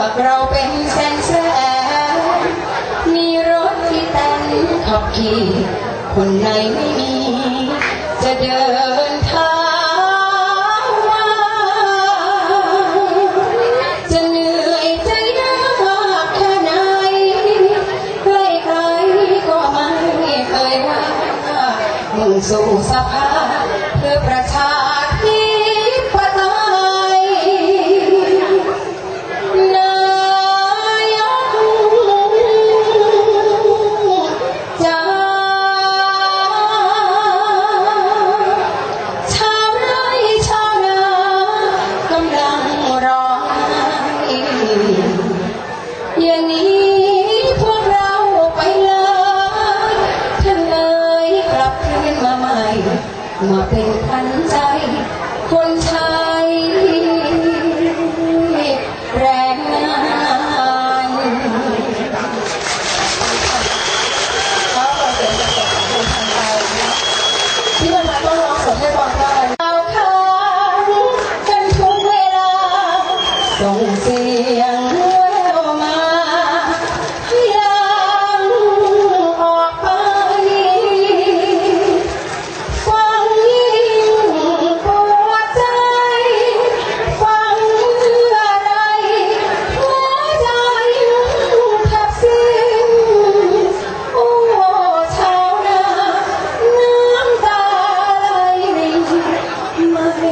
วกเราเป็นแสนแสนมีรถที่แต่งขับขี่คนไหนไม่มี จะเดินทางจะเหนื่อยจะยากแค่ไหนใครใครก็ไม่เคยว่ามุ่งสู่สภาเพื่อประชา มาเป็นขันใจ คนช้า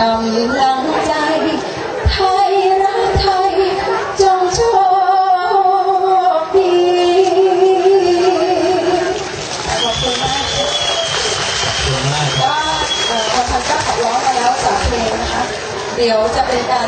กำลังใจ ไทยรักไทย จงโชคดีขอบคุณมากขอบคุณมากวันพันเก้าขับร้องมาแล้วสามเพลงนะคะ เดี๋ยวจะเป็นการ